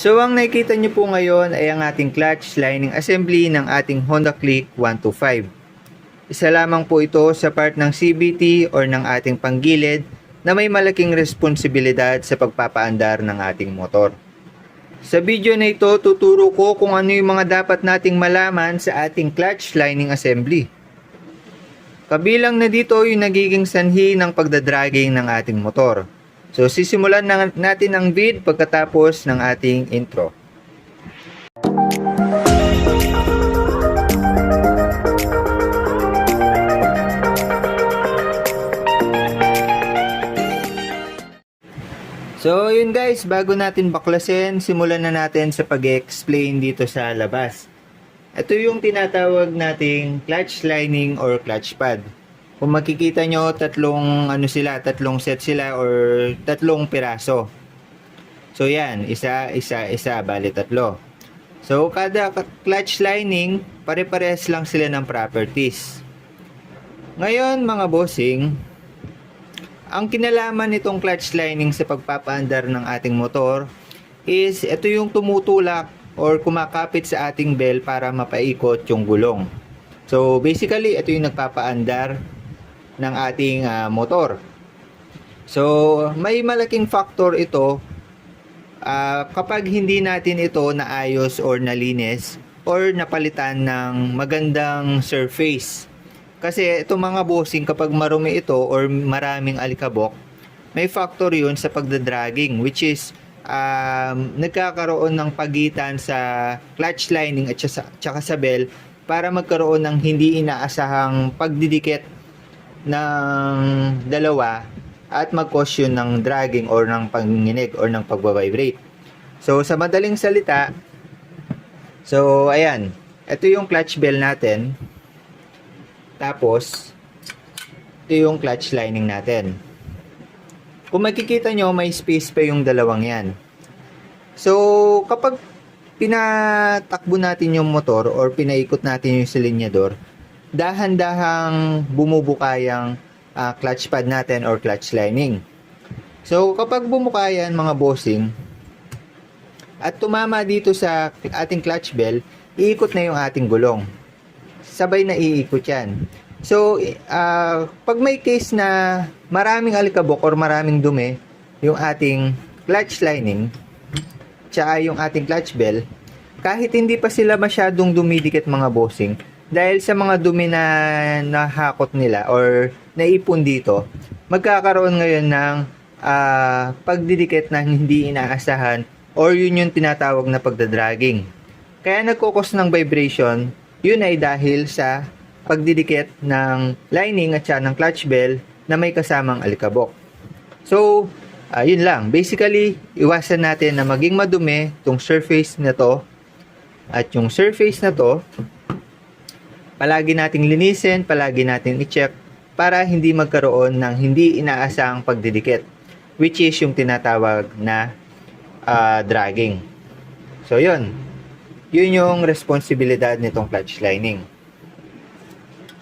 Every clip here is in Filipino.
So ang nakikita nyo po ngayon ay ang ating clutch lining assembly ng ating Honda Click 125. Isa lamang po ito sa part ng CBT or ng ating panggilid na may malaking responsibilidad sa pagpapaandar ng ating motor. Sa video na ito, tuturo ko kung ano yung mga dapat nating malaman sa ating clutch lining assembly. Kabilang na dito yung nagiging sanhi ng pagdadragging ng ating motor. So sisimulan na natin ang vid pagkatapos ng ating intro. So yun guys, bago natin baklasin, simulan na natin sa pag-explain dito sa labas. Ito yung tinatawag nating clutch lining or clutch pad. Kung makikita nyo, tatlong ano sila, tatlong set sila or tatlong piraso. So yan, isa, isa, isa, bali tatlo. So kada clutch lining, pare-parehas lang sila ng properties. Ngayon mga bossing, ang kinalaman nitong clutch lining sa pagpapaandar ng ating motor is ito yung tumutulak or kumakapit sa ating bell para mapaikot yung gulong. So basically, ito yung nagpapaandar ng ating ah, motor. So may malaking factor ito ah, kapag hindi natin ito naayos or nalinis or napalitan ng magandang surface. Kasi itong mga bossing kapag marumi ito or maraming alikabok, may factor yun sa pagdadragging which is um, nagkakaroon ng pagitan sa clutch lining at saka, sa bell para magkaroon ng hindi inaasahang pagdidikit ng dalawa at mag-cause yun ng dragging or ng panginginig or ng pagbabibrate. So sa madaling salita, so ayan, ito yung clutch bell natin. Tapos, ito yung clutch lining natin. Kung makikita nyo, may space pa yung dalawang yan. So, kapag pinatakbo natin yung motor or pinaikot natin yung silinyador, dahan-dahang bumubukayang ah, clutch pad natin or clutch lining. So, kapag bumukayan mga bossing, at tumama dito sa ating clutch bell, iikot na yung ating gulong sabay na iikot yan. So, ah, pag may case na maraming alikabok or maraming dumi, yung ating clutch lining, tsaka yung ating clutch bell, kahit hindi pa sila masyadong dumidikit mga bossing, dahil sa mga dumi na nahakot nila or naipon dito, magkakaroon ngayon ng ah, pagdidikit na hindi inaasahan or yun yung tinatawag na pagdadragging. Kaya nagkukos ng vibration yun ay dahil sa pagdidikit ng lining at saka ng clutch bell na may kasamang alikabok. So, ah, yun lang. Basically, iwasan natin na maging madumi itong surface na to at yung surface na to, palagi nating linisin, palagi nating i-check para hindi magkaroon ng hindi inaasahang pagdidikit which is yung tinatawag na ah, dragging. So, yun. Yun yung responsibilidad nitong clutch lining.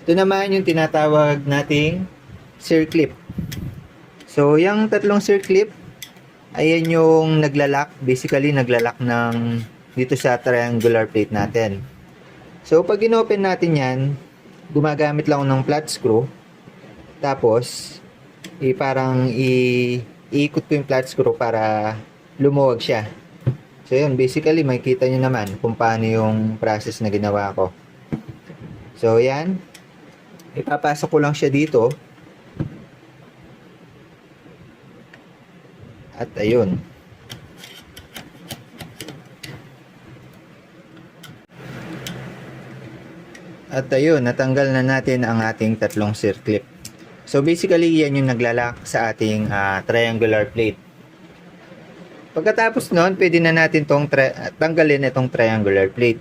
Ito naman yung tinatawag nating circlip. So, yung tatlong circlip, ayan yung naglalak. Basically, naglalak ng dito sa triangular plate natin. So, pag inopen natin yan, gumagamit lang ng flat screw. Tapos, i parang i iikot ko yung flat screw para lumuwag siya. So yun, basically makikita nyo naman kung paano yung process na ginawa ko. So yan, ipapasok ko lang siya dito. At ayun. At ayun, natanggal na natin ang ating tatlong circlip. So basically, yan yung naglalak sa ating ah, triangular plate. Pagkatapos nun, pwede na natin tong tanggalin itong triangular plate.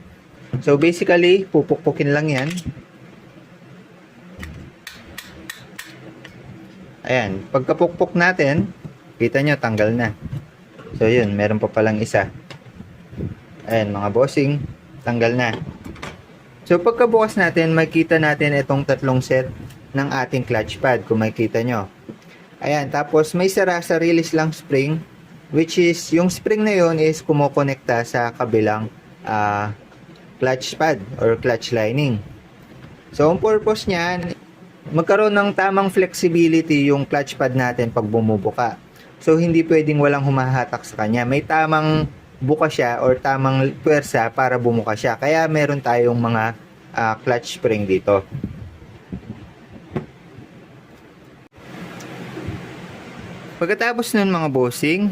So basically, pupukpukin lang yan. Ayan, pagkapukpok natin, kita nyo, tanggal na. So yun, meron pa palang isa. Ayan, mga bossing, tanggal na. So pagkabukas natin, makita natin itong tatlong set ng ating clutch pad, kung makita nyo. Ayan, tapos may sara sa release lang spring which is yung spring na yon is kumokonekta sa kabilang ah, clutch pad or clutch lining. So, ang purpose niyan, magkaroon ng tamang flexibility yung clutch pad natin pag bumubuka. So, hindi pwedeng walang humahatak sa kanya. May tamang buka siya or tamang pwersa para bumuka siya. Kaya meron tayong mga ah, clutch spring dito. Pagkatapos nun mga bossing,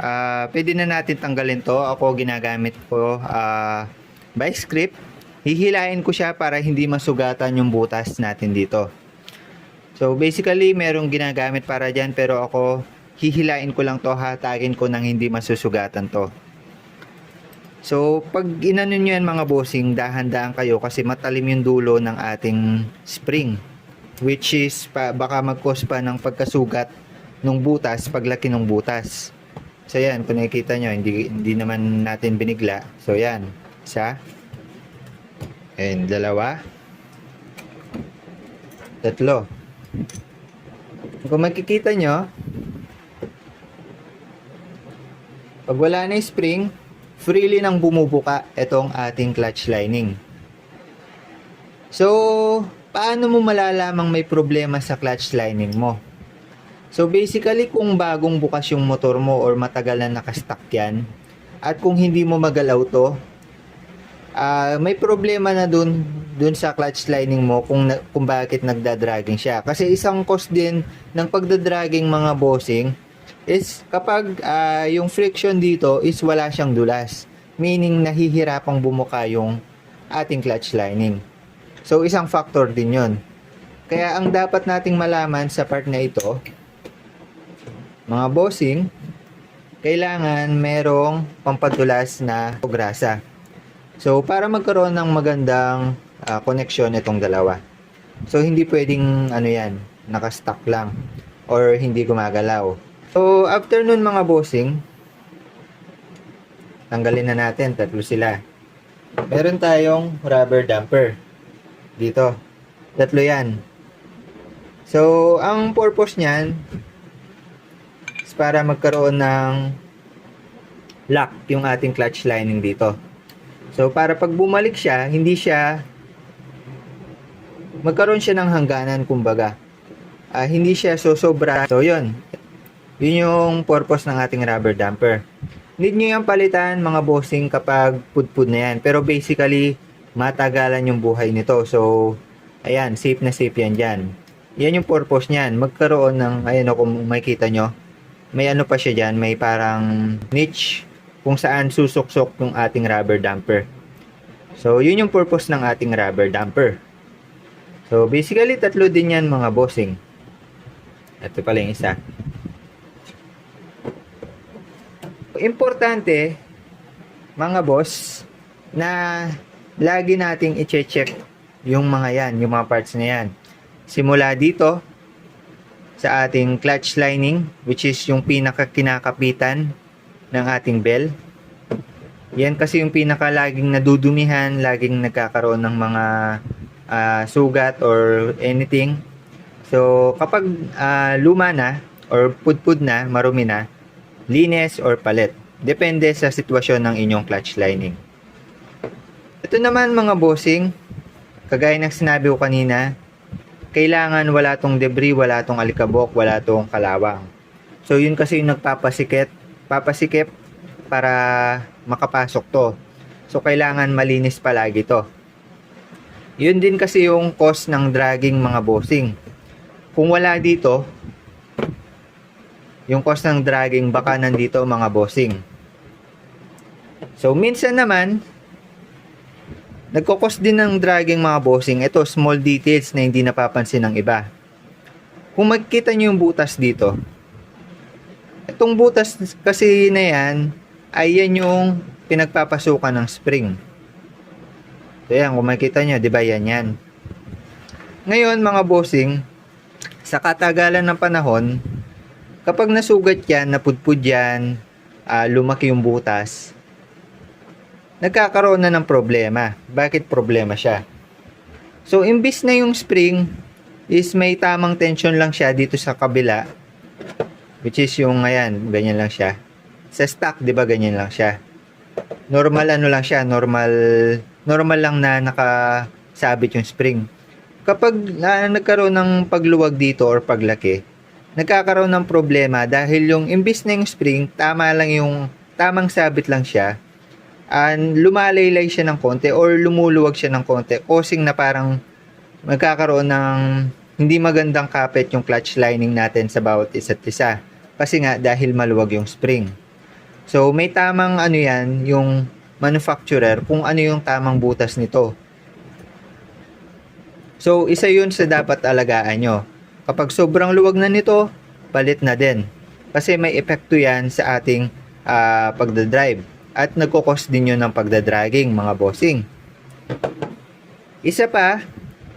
ah pwede na natin tanggalin to. Ako ginagamit ko ah by script. Hihilain ko siya para hindi masugatan yung butas natin dito. So basically, merong ginagamit para dyan pero ako hihilain ko lang to, hatagin ko nang hindi masusugatan to. So, pag inano nyo yan mga bossing, dahan-dahan kayo kasi matalim yung dulo ng ating spring. Which is, pa, baka mag-cause pa ng pagkasugat ng butas, paglaki ng butas. So, yan, kung nakikita nyo, hindi, hindi naman natin binigla. So, yan, isa, and dalawa, tatlo. Kung makikita nyo, pag wala na spring, freely nang bumubuka itong ating clutch lining. So, paano mo malalamang may problema sa clutch lining mo? So, basically, kung bagong bukas yung motor mo or matagal na nakastock yan, at kung hindi mo magalaw to, ah, may problema na dun, dun sa clutch lining mo kung, kung bakit nagdadragging siya. Kasi isang cause din ng pagdadragging mga bossing is kapag ah, yung friction dito is wala siyang dulas. Meaning nahihirapang bumuka yung ating clutch lining. So isang factor din yon. Kaya ang dapat nating malaman sa part na ito, mga bossing, kailangan merong pampadulas na grasa. So para magkaroon ng magandang ah, connection itong dalawa. So hindi pwedeng ano yan, nakastock lang or hindi gumagalaw. So, after nun mga bossing, tanggalin na natin, tatlo sila. Meron tayong rubber damper. Dito. Tatlo yan. So, ang purpose niyan is para magkaroon ng lock yung ating clutch lining dito. So, para pag bumalik siya, hindi siya magkaroon siya ng hangganan kumbaga. Ah, hindi siya so sobra. So, yun. Yun yung purpose ng ating rubber damper. Need nyo yung palitan mga bossing kapag pudpud na yan. Pero basically, matagalan yung buhay nito. So, ayan, safe na safe yan dyan. Yan yung purpose niyan. Magkaroon ng, ayan o, kung makikita nyo, may ano pa siya dyan, may parang niche kung saan susuksok yung ating rubber damper. So, yun yung purpose ng ating rubber damper. So, basically, tatlo din yan mga bossing. Ito pala yung isa. Importante, mga boss, na lagi nating i-check yung mga yan, yung mga parts na yan. Simula dito, sa ating clutch lining, which is yung pinaka kinakapitan ng ating bell. Yan kasi yung pinaka laging nadudumihan, laging nagkakaroon ng mga ah, sugat or anything. So, kapag ah, luma na or pudpud na, marumi na, linis or palit. Depende sa sitwasyon ng inyong clutch lining. Ito naman mga bossing, kagaya ng sinabi ko kanina, kailangan wala tong debris, wala tong alikabok, wala tong kalawang. So yun kasi yung nagpapasikip, papasikip para makapasok to. So kailangan malinis palagi to. Yun din kasi yung cause ng dragging mga bossing. Kung wala dito, yung cause ng dragging baka nandito mga bossing. So minsan naman, nagkukos din ng dragging mga bossing. Ito, small details na hindi napapansin ng iba. Kung magkita nyo yung butas dito, itong butas kasi na yan, ay yan yung pinagpapasukan ng spring. So yan, kung makikita nyo, di ba yan yan. Ngayon mga bossing, sa katagalan ng panahon, kapag nasugat yan, napudpud yan, ah, lumaki yung butas, nagkakaroon na ng problema. Bakit problema siya? So, imbis na yung spring is may tamang tension lang siya dito sa kabila, Which is yung ayan, ganyan lang siya. Sa stock, 'di ba, ganyan lang siya. Normal ano lang siya, normal normal lang na nakasabit yung spring. Kapag na, nagkaroon ng pagluwag dito or paglaki, nagkakaroon ng problema dahil yung imbis na yung spring, tama lang yung tamang sabit lang siya, and lumalaylay siya ng konti or lumuluwag siya ng konti, causing na parang magkakaroon ng hindi magandang kapit yung clutch lining natin sa bawat isa't isa. Kasi nga dahil maluwag yung spring. So may tamang ano yan, yung manufacturer kung ano yung tamang butas nito. So isa yun sa dapat alagaan nyo. Kapag sobrang luwag na nito, palit na din. Kasi may epekto yan sa ating ah, pagdadrive. At nagkukos din yun ng pagdadragging mga bossing. Isa pa,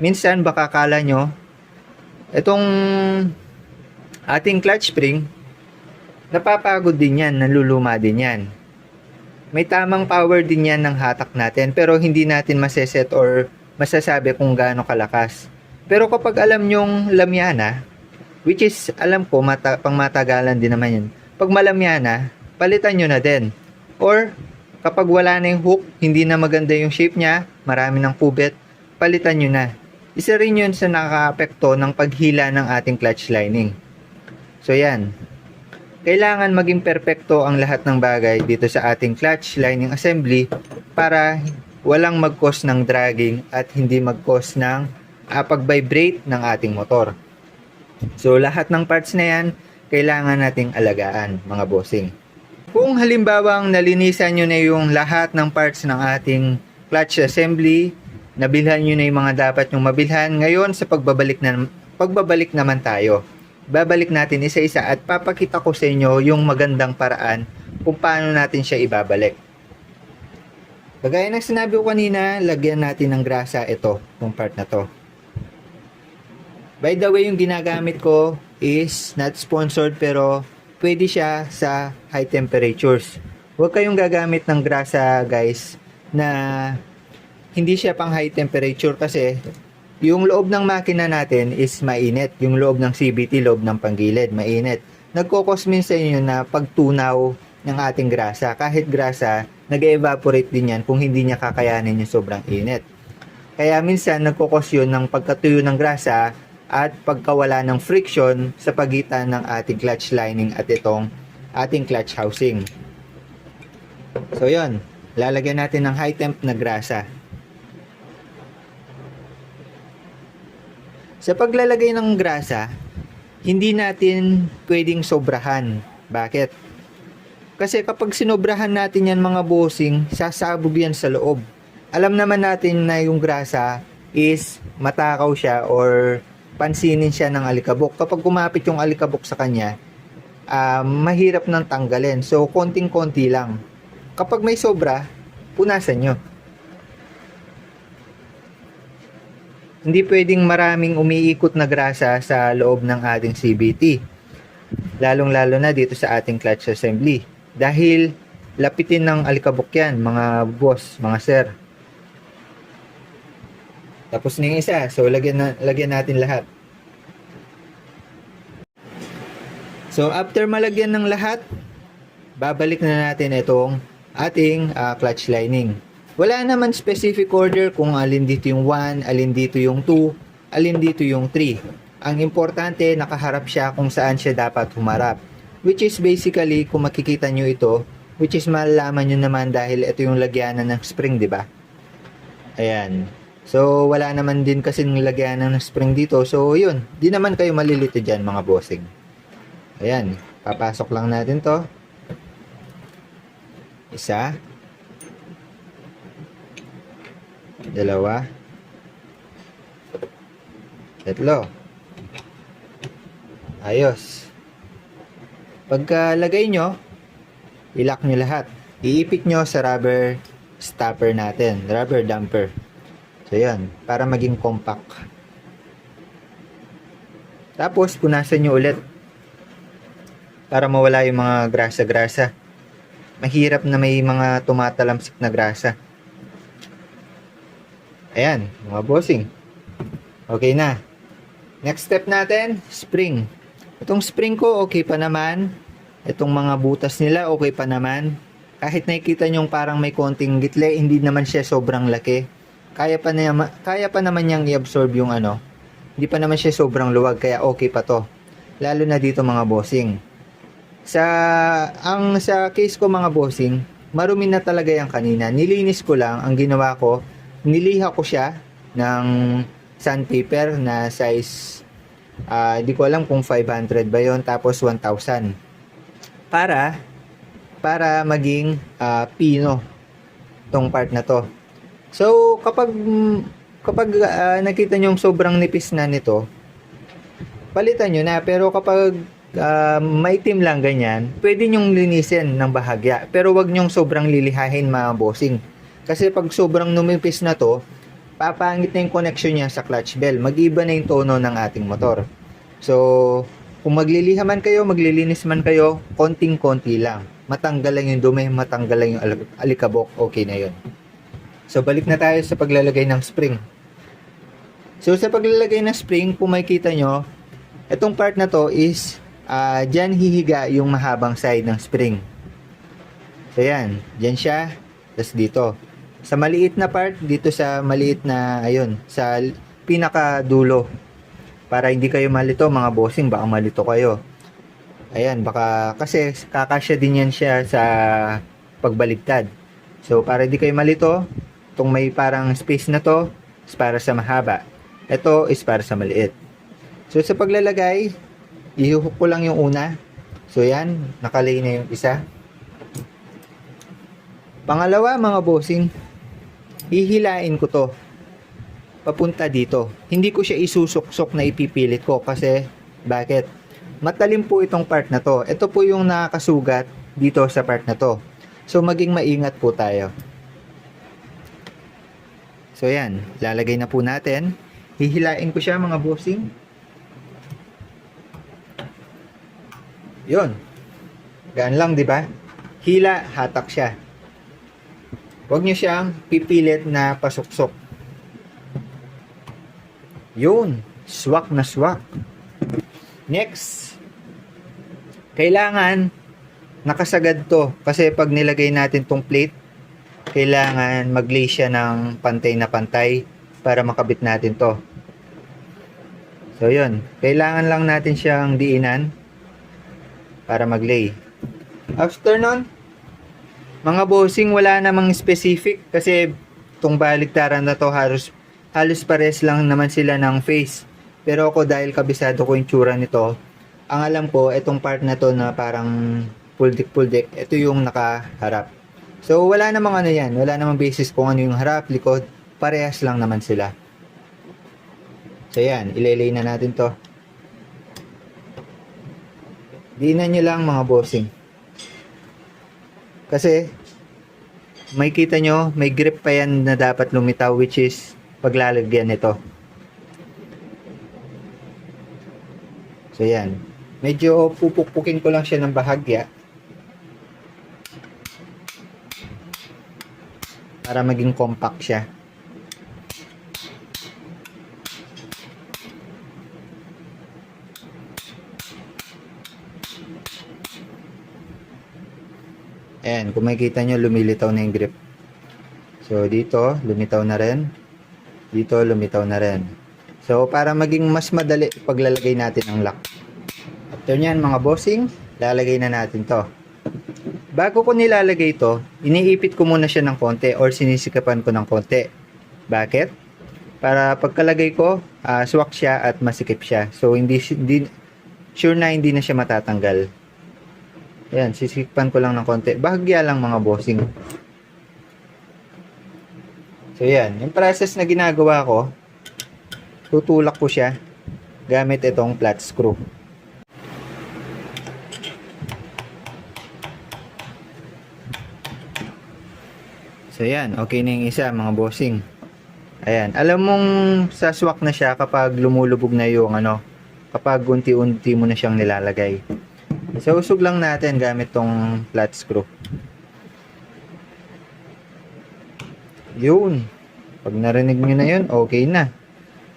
minsan baka kala nyo, itong ating clutch spring, napapagod din yan, naluluma din yan. May tamang power din yan ng hatak natin, pero hindi natin maseset or masasabi kung gaano kalakas. Pero kapag alam nyong lamyana, which is alam ko mata, pang matagalan din naman yun, pag malamyana, palitan nyo na din. Or kapag wala na yung hook, hindi na maganda yung shape niya, marami ng kubet, palitan nyo na. Isa rin yun sa nakaka-apekto ng paghila ng ating clutch lining. So yan. Kailangan maging perpekto ang lahat ng bagay dito sa ating clutch lining assembly para walang mag-cause ng dragging at hindi mag-cause ng ah, pag-vibrate ng ating motor. So lahat ng parts na yan, kailangan nating alagaan mga bossing. Kung halimbawang nalinisan nyo na yung lahat ng parts ng ating clutch assembly, nabilhan nyo na yung mga dapat yung mabilhan, ngayon sa pagbabalik, na, pagbabalik naman tayo. Babalik natin isa-isa at papakita ko sa inyo yung magandang paraan kung paano natin siya ibabalik. Kagaya ng sinabi ko kanina, lagyan natin ng grasa ito, yung part na to. By the way, yung ginagamit ko is not sponsored pero pwede siya sa high temperatures. Huwag kayong gagamit ng grasa guys na hindi siya pang high temperature kasi yung loob ng makina natin is mainit. Yung loob ng CBT, loob ng panggilid, mainit. Nagkukos minsan yun na pagtunaw ng ating grasa. Kahit grasa, nag-evaporate din yan kung hindi niya kakayanin yung sobrang init. Kaya minsan nagkukos yun ng pagkatuyo ng grasa at pagkawala ng friction sa pagitan ng ating clutch lining at itong ating clutch housing. So yon, lalagyan natin ng high temp na grasa. Sa paglalagay ng grasa, hindi natin pwedeng sobrahan. Bakit? Kasi kapag sinobrahan natin yan mga bossing, sasabog yan sa loob. Alam naman natin na yung grasa is matakaw siya or pansinin siya ng alikabok. Kapag kumapit yung alikabok sa kanya, ah, mahirap nang tanggalin. So, konting-konti lang. Kapag may sobra, punasan nyo. Hindi pwedeng maraming umiikot na grasa sa loob ng ating CBT. Lalong-lalo na dito sa ating clutch assembly. Dahil lapitin ng alikabok yan, mga boss, mga sir. Tapos na yung isa. So, lagyan, na, lagyan natin lahat. So, after malagyan ng lahat, babalik na natin itong ating ah, clutch lining. Wala naman specific order kung alin dito yung 1, alin dito yung 2, alin dito yung 3. Ang importante, nakaharap siya kung saan siya dapat humarap. Which is basically, kung makikita nyo ito, which is malalaman nyo naman dahil ito yung lagyanan ng spring, di ba? Ayan. So, wala naman din kasi ng lagyanan ng spring dito. So, yun. Di naman kayo malilito dyan, mga bossing. Ayan. Papasok lang natin to. Isa. Dalawa. Tatlo. Ayos. Pagkalagay nyo, ilock nyo lahat. Iipit nyo sa rubber stopper natin, rubber damper. So, yan. Para maging compact. Tapos, punasan nyo ulit. Para mawala yung mga grasa-grasa. Mahirap na may mga tumatalamsik na grasa. Ayan, mga bossing. Okay na. Next step natin, spring. Itong spring ko, okay pa naman. Itong mga butas nila, okay pa naman. Kahit nakikita nyo parang may konting gitle, hindi naman siya sobrang laki. Kaya pa, na, kaya pa naman niyang i-absorb yung ano. Hindi pa naman siya sobrang luwag, kaya okay pa to. Lalo na dito mga bossing. Sa, ang sa case ko mga bossing, marumi na talaga yung kanina. Nilinis ko lang, ang ginawa ko, niliha ko siya ng sandpaper na size Ah, hindi ko alam kung 500 ba yon tapos 1,000. Para para maging ah, pino tong part na to. So, kapag kapag ah, nakita nyo sobrang nipis na nito, palitan nyo na. Pero kapag ah, maitim lang ganyan, pwede nyong linisin ng bahagya. Pero wag nyong sobrang lilihahin mga bossing. Kasi pag sobrang numipis na to, papangit na yung connection niya sa clutch bell. Mag-iba na yung tono ng ating motor. So, kung magliliha man kayo, maglilinis man kayo, konting-konti lang. Matanggal lang yung dumi, matanggal lang yung al- alikabok, okay na yun. So, balik na tayo sa paglalagay ng spring. So, sa paglalagay ng spring, kung makikita nyo, itong part na to is, ah dyan hihiga yung mahabang side ng spring. So, yan. Dyan siya, tapos dito sa maliit na part dito sa maliit na ayun sa pinaka dulo para hindi kayo malito mga bossing baka malito kayo ayan baka kasi kakasya din yan siya sa pagbaligtad so para hindi kayo malito itong may parang space na to is para sa mahaba ito is para sa maliit so sa paglalagay ihuhuk ko lang yung una so yan nakalay na yung isa pangalawa mga bossing hihilain ko to papunta dito. Hindi ko siya isusuksok na ipipilit ko kasi bakit? Matalim po itong part na to. Ito po yung nakakasugat dito sa part na to. So maging maingat po tayo. So yan, lalagay na po natin. Hihilain ko siya mga bossing. Yun. Gaan lang, di ba? Hila, hatak siya. Huwag nyo siyang pipilit na pasuksok. Yun. Swak na swak. Next. Kailangan nakasagad to. Kasi pag nilagay natin tong plate, kailangan mag-lay siya ng pantay na pantay para makabit natin to. So yun. Kailangan lang natin siyang diinan para mag-lay. After nun, mga bossing, wala namang specific kasi itong baliktaran na to halos, halos pares lang naman sila ng face. Pero ako dahil kabisado ko yung tsura nito, ang alam ko, itong part na to na parang puldik-puldik, ito yung nakaharap. So wala namang ano yan, wala namang basis kung ano yung harap, likod, parehas lang naman sila. So yan, ilelay na natin to. Diinan nyo lang mga bossing. Kasi, may kita nyo, may grip pa yan na dapat lumitaw which is paglalagyan nito. So yan. Medyo pupukpukin ko lang siya ng bahagya. Para maging compact siya. Ayan, kung makikita nyo, lumilitaw na yung grip. So, dito, lumitaw na rin. Dito, lumitaw na rin. So, para maging mas madali paglalagay natin ang lock. After nyan, mga bossing, lalagay na natin to. Bago ko nilalagay to, iniipit ko muna siya ng konti or sinisikapan ko ng konti. Bakit? Para pagkalagay ko, ah, swak siya at masikip siya. So, hindi, hindi sure na hindi na siya matatanggal. Ayan, sisikpan ko lang ng konti. Bahagya lang mga bossing. So, yan. Yung process na ginagawa ko, tutulak ko siya gamit itong flat screw. So, yan. Okay na yung isa, mga bossing. Ayan. Alam mong sa swak na siya kapag lumulubog na yung ano, kapag unti-unti mo na siyang nilalagay. So, usog lang natin gamit tong flat screw. Yun. Pag narinig nyo na yun, okay na.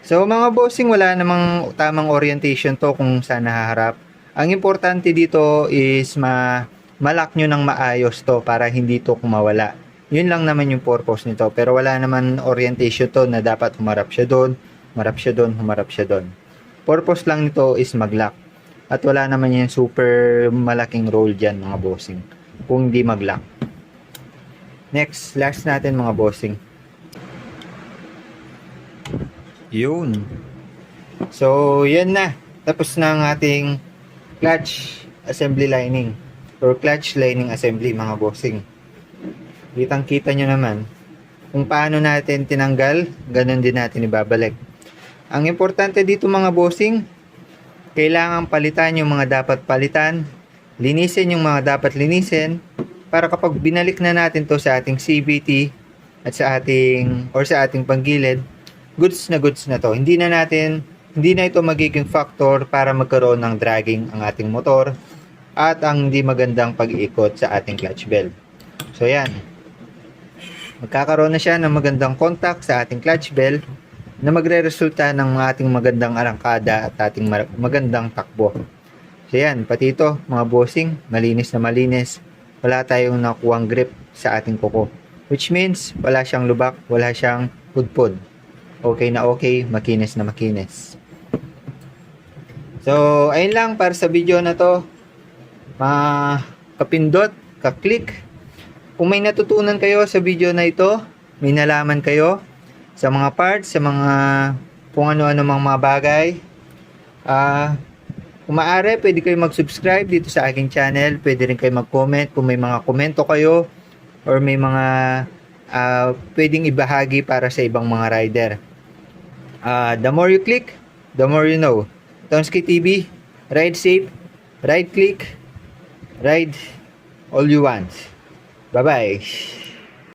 So, mga bossing, wala namang tamang orientation to kung saan nahaharap. Ang importante dito is ma malak nyo ng maayos to para hindi to kumawala. Yun lang naman yung purpose nito. Pero wala naman orientation to na dapat humarap siya doon, humarap siya doon, humarap siya doon. Purpose lang nito is mag-lock. At wala naman yung super malaking role dyan mga bossing. Kung di mag-lock. Next, last natin mga bossing. Yun. So, yan na. Tapos na ang ating clutch assembly lining or clutch lining assembly mga bossing. Kitang kita nyo naman kung paano natin tinanggal, ganun din natin ibabalik. Ang importante dito mga bossing, kailangan palitan yung mga dapat palitan, linisin yung mga dapat linisin, para kapag binalik na natin to sa ating CVT at sa ating or sa ating panggilid, goods na goods na to. Hindi na natin hindi na ito magiging factor para magkaroon ng dragging ang ating motor at ang hindi magandang pag-iikot sa ating clutch belt. So yan. Magkakaroon na siya ng magandang contact sa ating clutch belt na magre-resulta ng ating magandang arangkada at ating magandang takbo. So yan, pati ito mga bossing, malinis na malinis. Wala tayong nakuwang grip sa ating kuko. Which means, wala siyang lubak, wala siyang pudpud. Okay na okay, makinis na makinis. So, ayun lang para sa video na to. Ma kapindot, ka-click. Kung may natutunan kayo sa video na ito, may nalaman kayo sa mga parts, sa mga kung ano-ano mga mga bagay, ah, kung maaari, pwede kayo mag-subscribe dito sa aking channel. Pwede rin kayo mag-comment kung may mga komento kayo or may mga ah, pwedeng ibahagi para sa ibang mga rider. Ah, the more you click, the more you know. Tonski TV, ride safe, ride click, ride all you want. 拜拜。